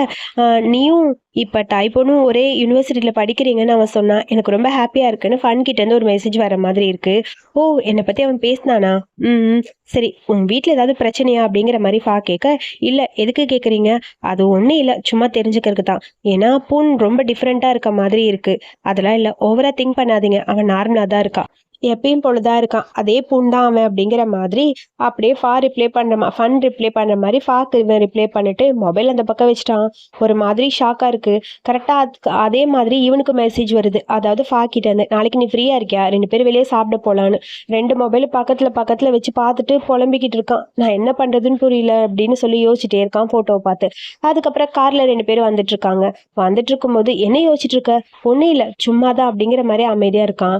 நீயும் இப்போ டைப்போனும் ஒரே யூனிவர்சிட்டியில் படிக்கிறீங்கன்னு அவன் சொன்னான் எனக்கு ரொம்ப ஹாப்பியாக இருக்குன்னு ஃபன் கிட்டேருந்து ஒரு மெசேஜ் வர மாதிரி இருக்கு. ஓ என்னை பற்றி அவன் பேசினானா? ம் சரி உன் வீட்டில் ஏதாவது பிரச்சனையா? அப்படிங்கிற மாதிரி ஃபா கேட்க இல்லை எதுக்கு கேட்குறீங்க அது ஒன்றும் இல்லை சும்மா தெரிஞ்சுக்கிறதுக்கு தான். ஏன்னா பூன் ரொம்ப டிஃப்ரெண்ட்டாக இருக்க மாதிரி இருக்கு. அதெல்லாம் இல்லை ஓவராக திங்க் பண்ணாதீங்க. அவன் நார்மலாக தான் இருக்கான் எப்பயும் பொழுதா இருக்கான். அதே பூண்டான் தான் அவன் அப்படிங்கிற மாதிரி அப்படியே ஃபா ரிப்ளை பண்ணுற ஃபன் ரிப்ளை பண்ணுற மாதிரி ஃபாக்கு இவன் ரிப்ளை பண்ணிட்டு மொபைல் அந்த பக்கம் வச்சுட்டான். ஒரு மாதிரி ஷாக்காக இருக்கு. கரெக்டாக அதுக்கு அதே மாதிரி இவனுக்கு மெசேஜ் வருது. அதாவது ஃபாக்கிட்ட இருந்து நாளைக்கு நீ ஃப்ரீயாக இருக்கியா? ரெண்டு பேரும் வெளியே சாப்பிட போகலான்னு ரெண்டு மொபைல் பக்கத்தில் பக்கத்தில் வச்சு பார்த்துட்டு புலம்பிக்கிட்டு இருக்கான். நான் என்ன பண்ணுறதுன்னு புரியல அப்படின்னு சொல்லி யோசிச்சுட்டே இருக்கான் ஃபோட்டோவை பார்த்து. அதுக்கப்புறம் காரில் ரெண்டு பேரும் வந்துட்டு இருக்காங்க. வந்துட்டு இருக்கும்போது என்ன யோசிச்சுட்டு இருக்க? ஒன்றும் இல்லை. சும்மா தான் அப்படிங்கிற மாதிரி அமைதியாக இருக்கான்.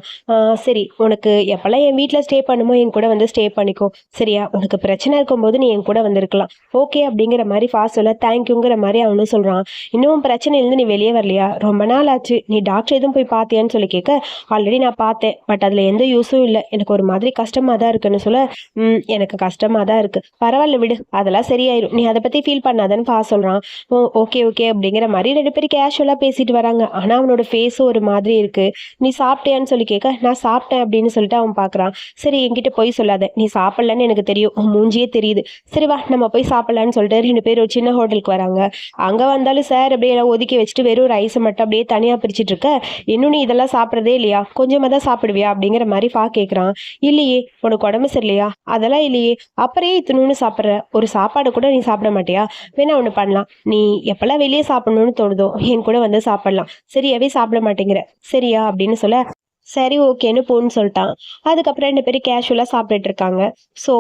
சரி. உனக்கு எப்போல்லாம் என் வீட்டில் ஸ்டே பண்ணுமோ என் கூட வந்து ஸ்டே பண்ணிக்கோ. சரியா? உனக்கு பிரச்சனை இருக்கும்போது நீ என் கூட வந்திருக்கலாம். ஓகே அப்படிங்கிற மாதிரி ஃபாஸ்ட் சொல்ல தேங்க்யூங்கிற மாதிரி அவனும் சொல்கிறான் இன்னும் பிரச்சனையிலேருந்து நீ வெளியே வரலையா? ரொம்ப நாள் ஆச்சு. நீ டாக்டர் எதுவும் போய் பார்த்தியான்னு சொல்லி கேட்க ஆல்ரெடி நான் பார்த்தேன். பட் அதில் எந்த யூஸும் இல்லை. எனக்கு ஒரு மாதிரி கஷ்டமாக தான் இருக்குன்னு சொல்ல ம் எனக்கு கஷ்டமாக தான் இருக்குது பரவாயில்ல விடு. அதெல்லாம் சரியாயிரும். நீ அதை பற்றி ஃபீல் பண்ணாதன்னு ஃபா சொல்கிறான் ஓ ஓகே ஓகே அப்படிங்கிற மாதிரி ரெண்டு பேரும் கேஷுவலாக பேசிட்டு வராங்க. ஆனால் அவனோட ஃபேஸும் ஒரு மாதிரி இருக்குது நீ சாப்பிட்டியான்னு சொல்லி கேட்க நான் சாப்பிட்டேன் அப்படி அப்படின்னு சொல்லிட்டு அவன் பார்க்குறான் சரி என்கிட்ட போய் சொல்லாத. நீ சாப்பிட்லன்னு எனக்கு தெரியும். உன் மூஞ்சியே தெரியுது. சரி வா நம்ம போய் சாப்பிட்லான்னு சொல்லிட்டு ரெண்டு பேர் ஒரு சின்ன ஹோட்டலுக்கு வராங்க. அங்கே வந்தாலும் சார் அப்படியே எல்லாம் ஒதுக்கி வச்சுட்டு வெறும் ரைஸை மட்டும் அப்படியே தனியாக பிரிச்சுட்டு இருக்க. இன்னும் நீ இதெல்லாம் சாப்பிட்றதே இல்லையா? கொஞ்சமாக தான் சாப்பிடுவியா? அப்படிங்கிற மாதிரி ஃபா கேட்குறான் இல்லையே உனக்கு உடம்பு சரியில்லையா? அதெல்லாம் இல்லையே. அப்புறம் ஏன் சாப்பிட்ற? ஒரு சாப்பாடு கூட நீ சாப்பிட மாட்டியா? வேணா ஒன்று பண்ணலாம். நீ எப்போல்லாம் வெளியே சாப்பிடணும்னு தோணுதோ என் கூட வந்து சாப்பிடலாம். சரியாவே சாப்பிட மாட்டேங்கிற. சரியா? அப்படின்னு சொல்ல சரி ஓகேன்னு போன்னு சொல்லிட்டான். அதுக்கப்புறம் ரெண்டு பேரும் கேஷுவலாக சாப்பிட்டுட்டு இருக்காங்க. ஸோ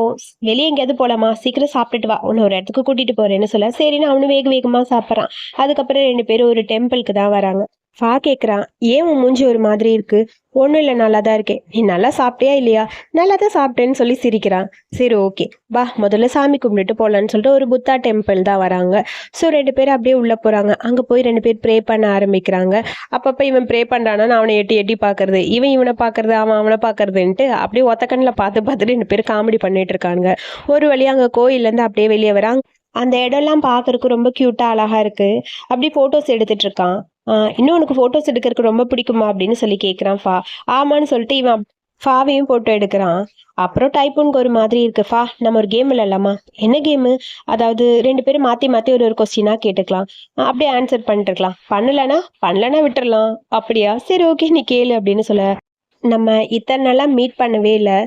வெளியே எங்கேயாவது போகலாமா சீக்கிரம் சாப்பிட்டுட்டு வா. உன்னை ஒரு இடத்துக்கு கூட்டிகிட்டு போகிறேன்னு சொல்ல. சரின்னு அவனு வேக வேகமாக சாப்பிட்றான். அதுக்கப்புறம் ரெண்டு பேரும் ஒரு டெம்பிளுக்கு தான் வராங்க. ஃபா கேட்குறான் ஏன் உன் மூஞ்சி ஒரு மாதிரி இருக்கு? ஒன்றும் இல்லை நல்லா தான் இருக்கேன் நீ நல்லா சாப்பிட்டியா இல்லையா? நல்லா தான் சாப்பிட்டேன்னு சொல்லி சிரிக்கிறான். சரி ஓகே. வா முதல்ல சாமி கும்பிட்டுட்டு போகலான்னு சொல்லிட்டு ஒரு புத்தா டெம்பிள் தான் வராங்க. ஸோ ரெண்டு பேரும் அப்படியே உள்ளே போகிறாங்க அங்கே போய் ரெண்டு பேர் ப்ரே பண்ண ஆரம்பிக்கிறாங்க. அப்பப்போ இவன் ப்ரே பண்ணுறானா நான் அவனை எட்டி எட்டி பார்க்கறது இவன் இவனை பார்க்கறது அவன் அவனை பார்க்கறதுன்ட்டு அப்படியே ஒத்த கண்ணில் பார்த்து பார்த்துட்டு ரெண்டு பேர் காமெடி பண்ணிட்டு இருக்காங்க ஒரு வழியாக அங்கே கோயிலேருந்து அப்படியே வெளியே வராங்க. அந்த இடம்லாம் பார்க்கறதுக்கு ரொம்ப க்யூட்டாக அழகாக இருக்குது அப்படி ஃபோட்டோஸ் எடுத்துகிட்டு இருக்கான் ஆஹ் இன்னும் உனக்கு ஃபோட்டோஸ் எடுக்கிறதுக்கு ரொம்ப பிடிக்குமா அப்படின்னு சொல்லி கேட்குறான் ஃபா. ஆமான்னு சொல்லிட்டு இவன் ஃபாவையும் போட்டோ எடுக்கிறான். அப்புறம் டைப்புனுக்கு ஒரு மாதிரி இருக்கு. ஃபா நம்ம ஒரு கேம் விளையாடலாமா? என்ன கேமு அதாவது ரெண்டு பேரும் மாற்றி மாற்றி ஒரு ஒரு கொஸ்டினாக கேட்டுக்கலாம். அப்படியே ஆன்சர் பண்ணிட்டு இருக்கலாம். பண்ணலன்னா பண்ணலனா விட்டுறலாம். அப்படியா? சரி ஓகே நீ கேளு அப்படின்னு சொல்ல. நம்ம இத்தனை நாளாக மீட் பண்ணவே இல்லை.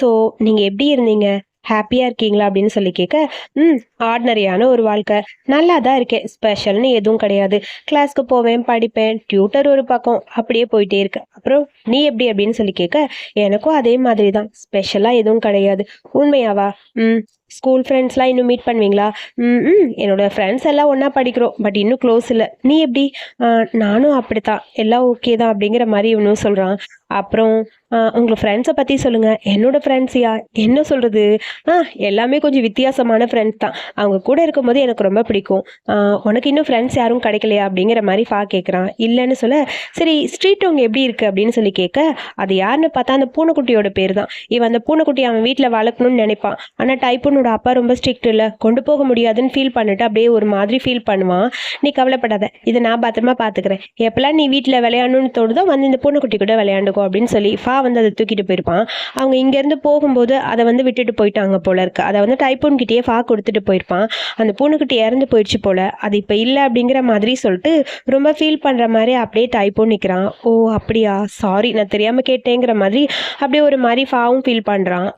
ஸோ நீங்கள் எப்படி இருந்தீங்க? ஹாப்பியாக இருக்கீங்களா அப்படின்னு சொல்லி கேட்க ம் ஆர்டினரியான ஒரு வாழ்க்கை. நல்லா தான் இருக்கேன். ஸ்பெஷல்னு எதுவும் கிடையாது. கிளாஸ்க்கு போவேன் படிப்பேன். டியூட்டர் ஒரு பக்கம். அப்படியே போயிட்டே இருக்கு. அப்புறம் நீ எப்படி? அப்படின்னு சொல்லி கேட்க எனக்கும் அதே மாதிரி தான் ஸ்பெஷலாக எதுவும் கிடையாது. உண்மையாவா? ம் ஸ்கூல் ஃப்ரெண்ட்ஸ்லாம் இன்னும் மீட் பண்ணுவீங்களா? ம் ம் என்னோட ஃப்ரெண்ட்ஸ் எல்லாம் ஒன்றா படிக்கிறோம். பட் இன்னும் க்ளோஸ் இல்லை. நீ எப்படி? நானும் நானும் அப்படித்தான். எல்லாம் ஓகே தான் அப்படிங்கிற மாதிரி இவனும் சொல்கிறான் அப்புறம் உங்களை ஃப்ரெண்ட்ஸை பற்றி சொல்லுங்கள் என்னோட ஃப்ரெண்ட்ஸியா என்ன சொல்கிறது ஆ எல்லாமே கொஞ்சம் வித்தியாசமான ஃப்ரெண்ட்ஸ் தான். அவங்க கூட இருக்கும்போது எனக்கு ரொம்ப பிடிக்கும். உனக்கு இன்னும் ஃப்ரெண்ட்ஸ் யாரும் கிடைக்கலையா? அப்படிங்கிற மாதிரி ஃபா கேட்குறான் இல்லைன்னு சொல்ல சரி ஸ்ட்ரீட் அவங்க எப்படி இருக்குது அப்படின்னு சொல்லி கேட்க அது யாருன்னு பார்த்தா அந்த பூனைக்குட்டியோட பேர் தான். இவன் அந்த பூனைக்குட்டி அவன் வீட்டில் வளர்க்கணும்னு நினைப்பான். ஆனால் டைப்புன்னு அவனோட அப்பா ரொம்ப ஸ்ட்ரிக்ட் இல்லை. கொண்டு போக முடியாதுன்னு ஃபீல் பண்ணிட்டு அப்படியே ஒரு மாதிரி ஃபீல் பண்ணுவான். நீ கவலைப்படாத. இதை நான் பத்திரமா பார்த்துக்கிறேன் எப்பெல்லாம் நீ வீட்டில் விளையாடணும்னு தோடுதோ வந்து இந்த பூனைக்குட்டி கூட விளையாண்டுக்கோ அப்படின்னு சொல்லி ஃபா வந்து அதை தூக்கிட்டு போயிருப்பான். அவங்க இங்கேருந்து போகும்போது அதை வந்து விட்டுட்டு போயிட்டாங்க போல இருக்கு. அதை வந்து டைப்பூன் கிட்டேயே ஃபா கொடுத்துட்டு போயிருப்பான். அந்த பூனைக்குட்டி இறந்து போயிடுச்சு போல. அது இப்போ இல்லை அப்படிங்கிற மாதிரி சொல்லிட்டு ரொம்ப ஃபீல் பண்ணுற மாதிரி அப்படியே டைப்பூன் நிற்கிறான் ஓ அப்படியா? சாரி நான் தெரியாமல் கேட்டேங்கிற மாதிரி அப்படியே ஒரு மாதிரி ஃபாவும் ஃபீல் பண்ணுறான்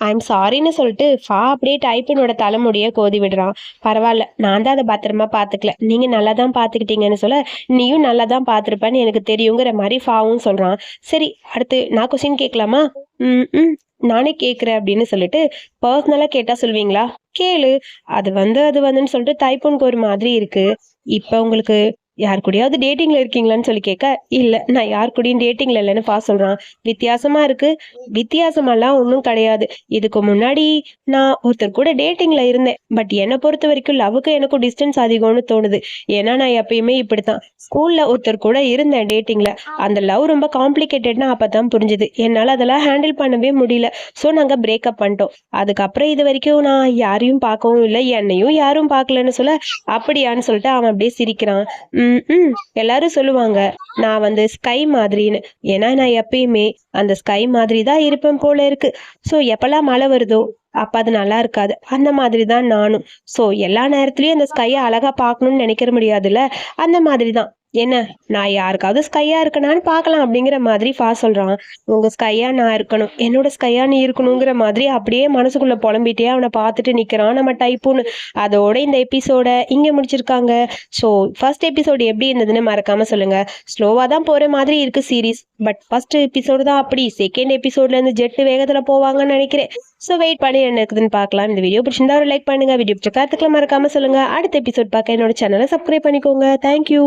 ஐம் சாரின்னு சொல்லிட்டு ஃபா அப்படியே டைப்பினோட தலைமுடியை கோதி விடுறான். பரவாயில்ல நான் தான் அதை பத்திரமா பார்த்துக்கல. நீங்கள் நல்லா தான் பார்த்துக்கிட்டீங்கன்னு சொல்ல நீயும் நல்லா தான் பார்த்துருப்பேன்னு எனக்கு தெரியுங்கிற மாதிரி ஃபாவும் சொல்கிறான் சரி அடுத்து நான் கொஸ்டின் கேட்கலாமா? ம் ம் நானே கேட்குறேன் அப்படின்னு சொல்லிட்டு பர்சனலாக கேட்டால் சொல்வீங்களா? கேளு. அது வந்து அது வந்துன்னு சொல்லிட்டு டைப்புனுக்கு ஒரு மாதிரி இருக்கு. இப்போ உங்களுக்கு யார் கூடயாவது டேட்டிங்ல இருக்கீங்களான்னு சொல்லி கேட்க இல்ல நான் யார் கூடயும் டேட்டிங்ல இல்லைன்னு பா சொல்றான். வித்தியாசமா இருக்கு. வித்தியாசமெல்லாம் ஒன்றும் கிடையாது. இதுக்கு முன்னாடி நான் ஒருத்தர் கூட டேட்டிங்ல இருந்தேன். பட் என்னை பொறுத்த வரைக்கும் லவ்வுக்கு எனக்கும் டிஸ்டன்ஸ் அதிகம்னு தோணுது. ஏன்னா நான் எப்பயுமே இப்படித்தான். ஸ்கூல்ல ஒருத்தர் கூட இருந்தேன் டேட்டிங்ல அந்த லவ் ரொம்ப காம்ப்ளிகேட்டட்னா அப்பதான் புரிஞ்சுது. என்னால அதெல்லாம் ஹேண்டில் பண்ணவே முடியல. ஸோ நாங்க பிரேக்கப் பண்ணிட்டோம். அதுக்கப்புறம் இது வரைக்கும் நான் யாரையும் பார்க்கவும் இல்லை. என்னையும் யாரும் பார்க்கலன்னு சொல்ல அப்படியான்னு சொல்லிட்டு அவன் அப்படியே சிரிக்கிறான். ம் ம் எல்லாரும் சொல்லுவாங்க நான் வந்து ஸ்கை மாதிரின்னு. ஏன்னா நான் எப்பயுமே அந்த ஸ்கை மாதிரி தான் இருப்பேன் போல இருக்கு. ஸோ எப்பெல்லாம் மழை வருதோ அப்ப அது நல்லா இருக்காது. அந்த மாதிரி தான் நானும். ஸோ எல்லா நேரத்துலயும் அந்த ஸ்கையை அழகா பார்க்கணும்னு நினைக்கிற முடியாதுல்ல? அந்த மாதிரி தான். என்ன நான் யாருக்காவது ஸ்கையா இருக்கனான்னு பார்க்கலாம் அப்படிங்கிற மாதிரி ஃபா சொல்றான். உங்க ஸ்கையா நான் இருக்கணும். என்னோட ஸ்கையா நீ இருக்கணுங்கிற மாதிரி அப்படியே மனசுக்குள்ள புலம்பிட்டே அவனை பார்த்துட்டு நிக்கிறான் நம்ம டைப்புன்னு. அதோட இந்த எபிசோட இங்க முடிச்சிருக்காங்க. ஸோ ஃபர்ஸ்ட் எபிசோடு எப்படி இருந்ததுன்னு மறக்காம சொல்லுங்க. ஸ்லோவா தான் போற மாதிரி இருக்கு சீரிஸ் பட் ஃபர்ஸ்ட் எபிசோடு தான் அப்படி. செகண்ட் எபிசோட்ல இருந்து ஜெட்டு வேகத்துல போவாங்கன்னு நினைக்கிறேன். ஸோ வெயிட் பண்ணி என்ன இருக்குதுன்னு பார்க்கலாம். இந்த வீடியோ பிடிச்சிருந்தா ஒரு லைக் பண்ணுங்க. வீடியோ பிடிச்ச கருத்துக்களை மறக்காம சொல்லுங்க. அடுத்த எபிசோட் பார்க்க என்னோட சேனலை சப்ஸ்கிரைப் பண்ணிக்கோங்க. தேங்க்யூ